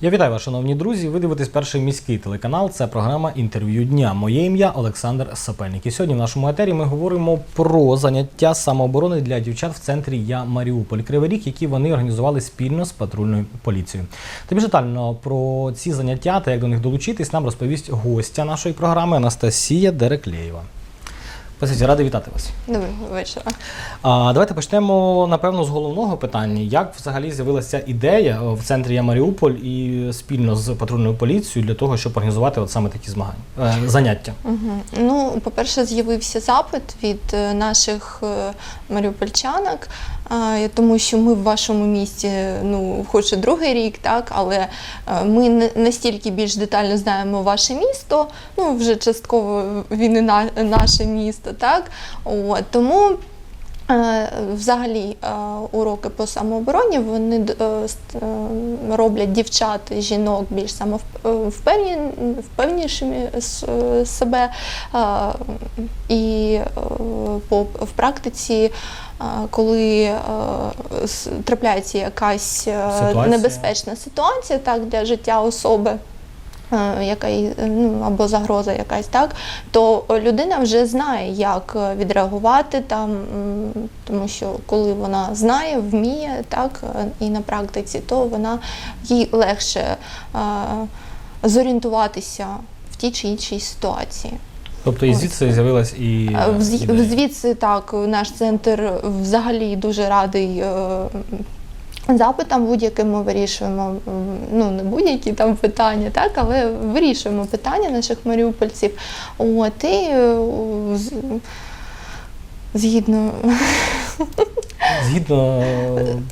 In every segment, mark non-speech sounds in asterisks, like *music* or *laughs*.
Я вітаю вас, шановні друзі. Ви дивитесь перший міський телеканал. Це програма інтерв'ю дня. Моє ім'я Олександр Сапельник. І сьогодні в нашому етері ми говоримо про заняття самооборони для дівчат в центрі Я Маріуполь Кривий Ріг, які вони організували спільно з патрульною поліцією. Та більш детально про ці заняття та як до них долучитись, нам розповість гостя нашої програми Анастасія Дереклєєва. Пасіті, радий вітати вас. Доброго вечора. А, давайте почнемо, напевно, з головного питання. Як взагалі з'явилася ідея в центрі Я Маріуполь і спільно з патрульною поліцією для того, щоб організувати от саме такі змагання, е, заняття? Угу. Ну, по-перше, з'явився запит від е, наших е, маріупольчанок, е, тому що ми в вашому місті, ну, хоч і другий рік, так, але е, ми настільки більш детально знаємо ваше місто, ну, вже частково він і на, наше місто, так. От, тому Е, Взагалі е, уроки по самообороні вони е, роблять дівчат, жінок більш самовпевнішими себе. І в практиці, коли трапляється якась Ситуація. небезпечна ситуація так, для життя особи. Е, Яка е, ну, або загроза якась, так то людина вже знає, як е, відреагувати там, тому що коли вона знає, вміє так і на практиці, то вона їй легше зорієнтуватися в тій чи іншій ситуації. Тобто і звідси з'явилась і е. Звідси так, наш центр взагалі дуже радий. Запитам будь-яким ми вирішуємо, ну не будь-які там питання, так, але вирішуємо питання наших маріупольців. От, і е, згідно *laughs* згідно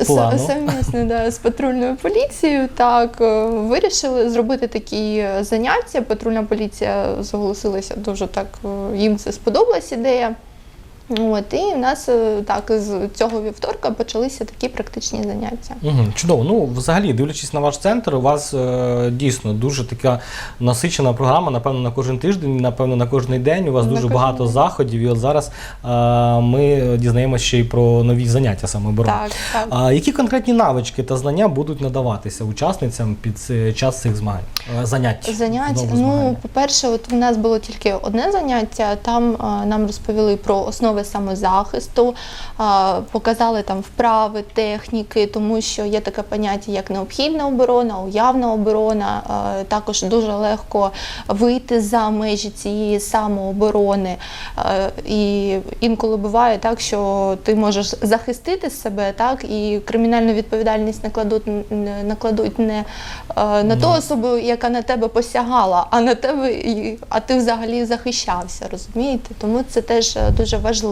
е, плану. Совмісно да, з *laughs* патрульною поліцією так е, вирішили зробити такі заняття. Патрульна поліція зголосилася дуже так, їм це сподобалась ідея. От, і в нас е, так з цього вівторка почалися такі практичні заняття. Угу, чудово. Ну, взагалі, дивлячись на ваш центр, у вас е, дійсно дуже така насичена програма, напевно, на кожен тиждень, напевно, на кожен день. У вас На дуже багато день. заходів. І от зараз е, ми дізнаємося ще й про нові заняття самооборони. Так, так. А які конкретні навички та знання будуть надаватися учасницям під час цих змагань? Е, Занять. Занять. Ну, по-перше, от в нас було тільки одне заняття. Там а, нам розповіли про основи самозахисту, показали там вправи, техніки, тому що є таке поняття, як необхідна оборона, уявна оборона. Також дуже легко вийти за межі цієї самооборони. І інколи буває так, що ти можеш захистити себе, так і кримінальну відповідальність накладуть накладуть не на ту Ну. особу, яка на тебе посягала, а на тебе, а ти взагалі захищався, розумієте? Тому це теж е, дуже важливо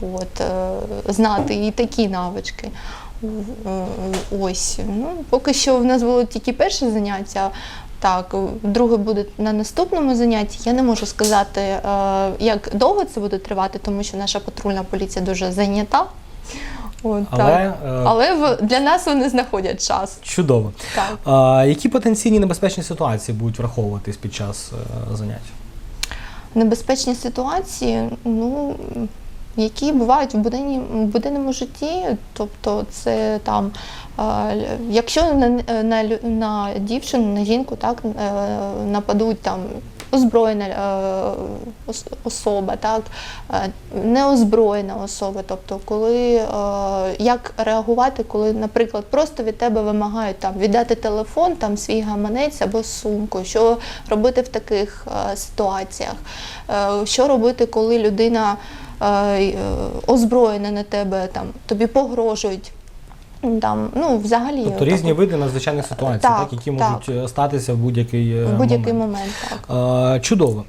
от, е, знати і такі навички. Е, Ось. Ну, поки що в нас було тільки перше заняття. Так, друге буде на наступному занятті. Я не можу сказати, е, як довго це буде тривати, тому що наша патрульна поліція дуже зайнята. От, Але, так. е, Але для нас вони знаходять час. Чудово. Так. А, які потенційні небезпечні ситуації будуть враховуватись під час занять? Небезпечні ситуації, ну які бувають в буденні, в буденному житті, тобто це там, якщо на, на, на дівчину, на жінку так е, нападуть там. Озброєна е, особа, так, е, неозброєна особа. Тобто, коли е, як реагувати, коли, наприклад, просто від тебе вимагають там віддати телефон, там свій гаманець або сумку, що робити в таких ситуаціях? Що робити, коли людина озброєна на тебе, там тобі погрожують? Там, ну, взагалі, Тобто різні от, види надзвичайних ситуацій, Так, так, які так. можуть е, статися в будь-який, е, в будь-який момент. Так. А, чудово.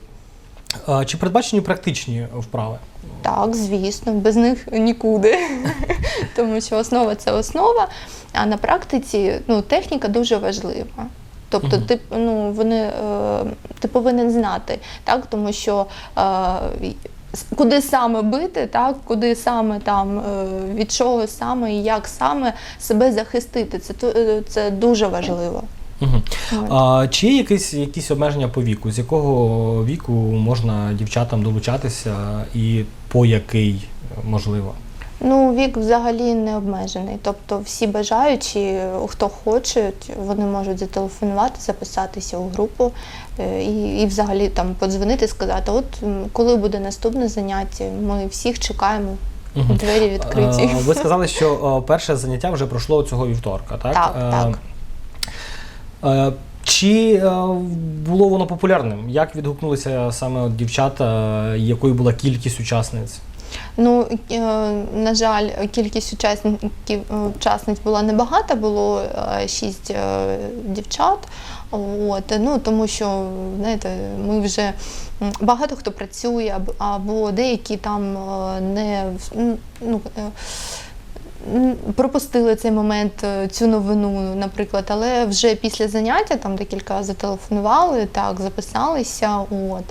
А, чи передбачені практичні вправи? Так, звісно, без них нікуди. *laughs* Тому що основа це основа, а на практиці ну, техніка дуже важлива. Тобто, ти, ну, вони, е, ти повинен знати, так? тому що е, куди саме бити, так? куди саме там, е, від чого саме і як саме себе захистити. Це, е, це дуже важливо. Угу. А, чи є якісь, якісь обмеження по віку? З якого віку можна дівчатам долучатися і по який можливо? Ну, вік взагалі не обмежений. Тобто всі бажаючі, хто хоче, вони можуть зателефонувати, записатися у групу е, і, і взагалі там подзвонити, сказати, от коли буде наступне заняття, ми всіх чекаємо, двері відкриті. Е, Ви *laughs* сказали, що е, перше заняття вже пройшло цього вівторка, так? Так, Е, так. е, Чи е, було воно популярним? Як відгукнулися саме дівчата, е, якою була кількість учасниць? Ну, е, на жаль, кількість учасників е, учасниць була небагата, було е, шість дівчат. От, ну, тому що знаєте, ми вже багато хто працює, або, деякі там не ну, пропустили цей момент, цю новину, наприклад, але вже після заняття там декілька зателефонували, так, записалися. От.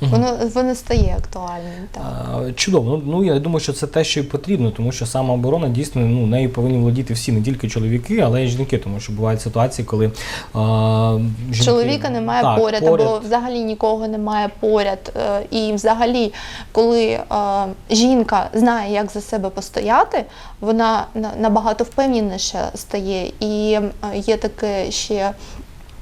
Воно, воно стає актуальним. Так. Е, Чудово. Ну, ну я думаю, що це те, що і потрібно, тому що самооборона дійсно ну нею повинні володіти всі, не тільки чоловіки, але й жінки, тому що бувають ситуації, коли е, жінки, Чоловіка немає Так, поряд, або взагалі нікого немає поряд. Е, І взагалі, коли е, жінка знає, як за себе постояти, вона набагато впевненіше стає. І е, є таке ще.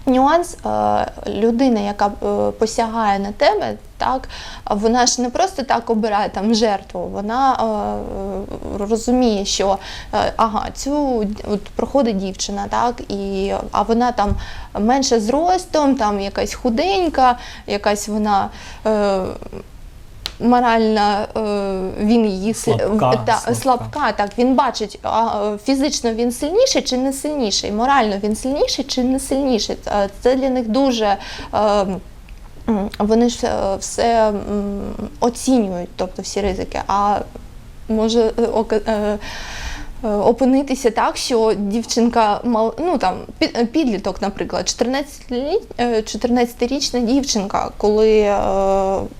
Нюанс, е, людина, яка е, посягає на тебе, так вона ж не просто так обирає там жертву, вона е, розуміє, що ага, цю от проходить дівчина, так, і, а вона там менше зростом, там якась худенька, якась вона. Морально е, він її Слабка, та, слабка. слабка, так він бачить, а, фізично він сильніший чи не сильніший, морально він сильніший чи не сильніший. Це для них дуже. е, Вони ж е, все оцінюють, тобто всі ризики. А може опинитися так, що дівчинка мал, ну там пі- е, підліток, наприклад, 14-літ- е, 14-річна дівчинка, коли е,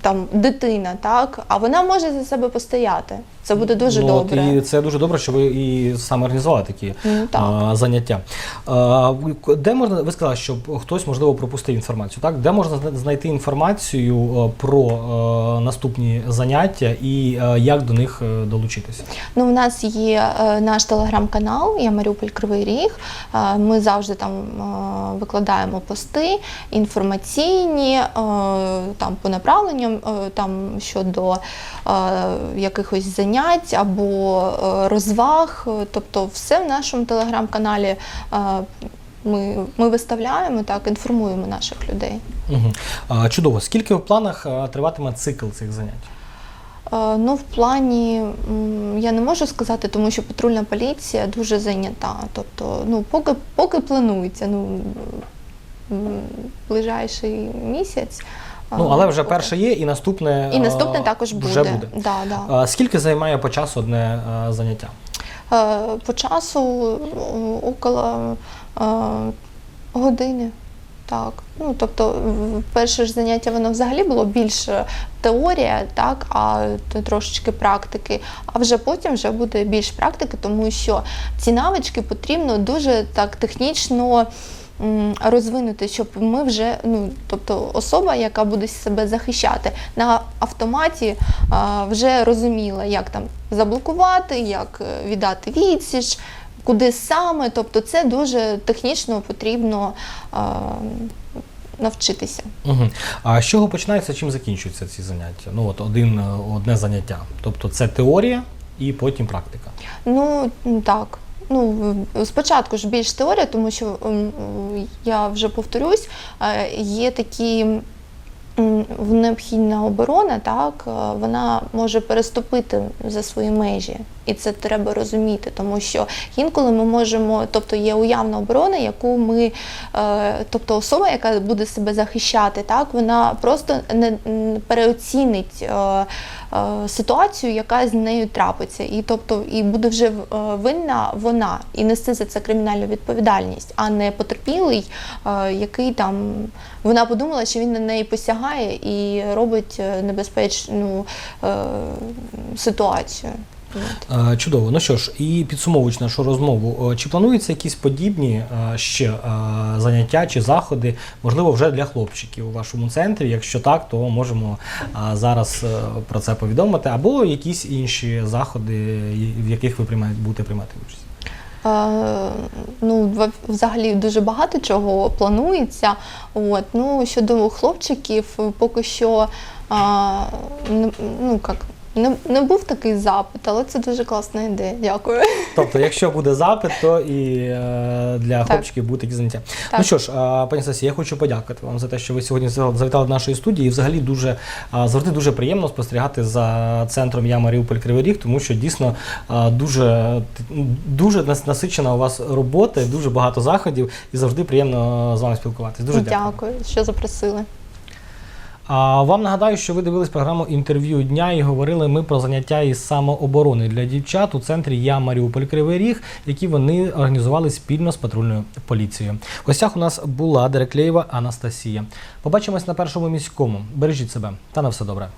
там дитина, так, а вона може за себе постояти. Це буде дуже ну, добре. І це дуже добре, що ви і саме організували такі Ну, так. а, заняття. А, де можна, ви сказали, що хтось можливо пропустив інформацію, так? Де можна знайти інформацію е, про е, наступні заняття і е, як до них долучитися? Ну, у нас є е, наш телеграм-канал, я Маріуполь Кривий Ріг. Е, Ми завжди там е, викладаємо пости інформаційні, е, там по направленням, е, там щодо е, якихось занять або е, розваг. Тобто, все в нашому телеграм-каналі. е, Ми, ми виставляємо так, інформуємо наших людей. Угу. Чудово. Скільки в планах е, триватиме цикл цих занять? Ну, в плані я не можу сказати, тому що патрульна поліція дуже зайнята. Тобто, ну, поки, поки планується, ну, ближайший місяць. Е, Ну, але вже перше є, і наступне, І наступне е, також буде. вже буде. Да, да. А, скільки займає по часу одне е, заняття? Е, По часу около е, години. Так, ну тобто перше ж заняття воно взагалі було більше теорія, так, а трошечки практики. А вже потім вже буде більш практики, тому що ці навички потрібно дуже так технічно розвинути, щоб ми вже, ну тобто особа, яка буде себе захищати, на автоматі вже розуміла, як там заблокувати, як е, віддати відсіч, куди саме. Тобто, це дуже технічно потрібно навчитися. Угу. А з чого починаються, чим закінчуються ці заняття? Ну, от один, е, одне заняття. Тобто це теорія і потім практика. Ну так. Ну, спочатку ж більш теорія, тому що м, м, я вже повторюсь, е, є такі необхідна оборона, так, е, вона може переступити за свої межі. І це треба розуміти, тому що інколи ми можемо, тобто є уявна оборона, яку ми, е, тобто особа, яка буде себе захищати, так, вона просто не переоцінить е, е, ситуацію, яка з нею трапиться. І тобто і буде вже винна вона і нести за це кримінальну відповідальність, а не потерпілий, який там вона подумала, що він на неї посягає і робить небезпечну ситуацію. Е, Чудово. Ну що ж, і підсумовуючи нашу розмову, е, чи плануються якісь подібні е, ще е, заняття чи заходи, можливо, вже для хлопчиків у вашому центрі? Якщо так, то можемо зараз про це повідомити, або якісь інші заходи, в яких ви будете приймати участь. Ну, взагалі дуже багато чого планується. От. Ну, щодо хлопчиків, поки що ну, як, не, не був такий запит, але це дуже класна ідея. Дякую. Тобто, якщо буде запит, то і е, для хлопчиків будуть такі заняття. Так. Ну що ж, е, пані Сасі, я хочу подякувати вам за те, що ви сьогодні завітали до нашої студії. І взагалі дуже е, завжди дуже приємно спостерігати за центром Я Маріуполь Кривий Ріг, тому що дійсно е, дуже, дуже нас- насичена у вас робота, дуже багато заходів, і завжди приємно з вами спілкуватися. Дуже дякую. Дякую, що запросили. А вам нагадаю, що ви дивились програму інтерв'ю дня і говорили ми про заняття із самооборони для дівчат у центрі Я Маріуполь Кривий Ріг, які вони організували спільно з патрульною поліцією. В гостях у нас була Дереклеєва Анастасія. Побачимось на першому міському. Бережіть себе та на все добре.